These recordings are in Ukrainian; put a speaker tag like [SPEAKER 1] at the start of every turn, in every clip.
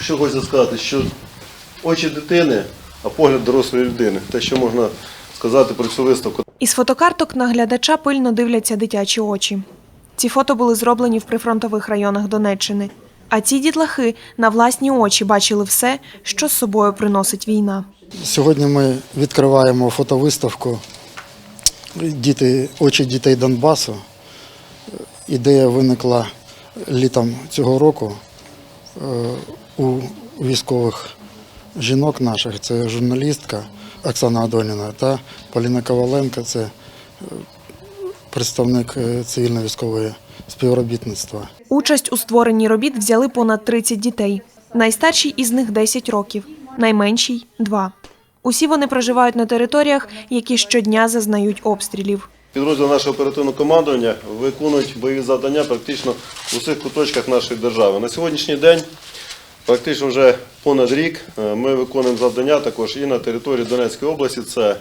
[SPEAKER 1] що хочеться сказати, що очі дитини, а погляд дорослої людини. Те, що можна сказати про цю виставку.
[SPEAKER 2] Із фотокарток наглядача пильно дивляться дитячі очі. Ці фото були зроблені в прифронтових районах Донеччини. А ці дітлахи на власні очі бачили все, що з собою приносить війна.
[SPEAKER 3] Сьогодні ми відкриваємо фотовиставку Діти, очі дітей Донбасу. Ідея виникла літом цього року у військових жінок наших. Це журналістка Оксана Адоніна та Поліна Коваленко, це е, представник е, цивільно-військової співробітництва.
[SPEAKER 2] Участь у створенні робіт взяли понад 30 дітей. Найстаршій із них 10 років, найменшій – 2. Усі вони проживають на територіях, які щодня зазнають обстрілів.
[SPEAKER 1] Підрозділ нашого оперативного командування виконують бойові завдання практично в усіх куточках нашої держави. На сьогоднішній день, практично вже понад рік, е, ми виконуємо завдання також і на території Донецької області. Це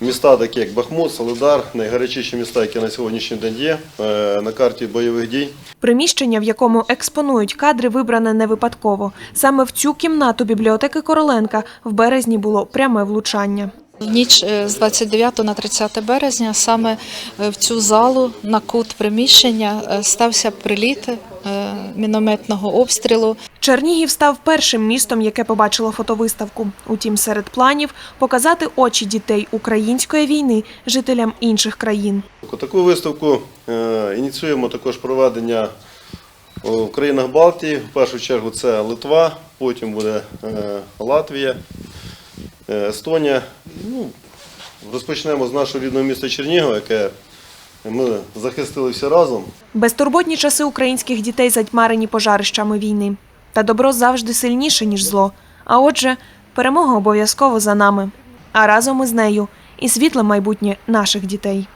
[SPEAKER 1] міста, такі як Бахмут, Солидар, найгарячіші міста, які на сьогоднішній день є е, на карті бойових дій.
[SPEAKER 2] Приміщення, в якому експонують кадри, вибране не випадково. Саме в цю кімнату бібліотеки Короленка в березні було пряме влучання.
[SPEAKER 4] В ніч е, з 29 на 30 березня саме е, в цю залу на кут приміщення е, стався приліт мінометного обстрілу.
[SPEAKER 2] Чернігів став першим містом, яке побачило фотовиставку. Утім, серед планів показати очі дітей української війни жителям інших країн.
[SPEAKER 1] Таку виставку ініціюємо також проведення у країнах Балтії. В першу чергу це Литва, потім буде Латвія, Естонія. Ну, розпочнемо з нашого рідного міста Чернігова, яке ми захистили всі разом.
[SPEAKER 2] Безтурботні часи українських дітей затьмарені пожарищами війни. Та добро завжди сильніше, ніж зло. А отже, перемога обов'язково за нами. А разом із нею і світле майбутнє наших дітей.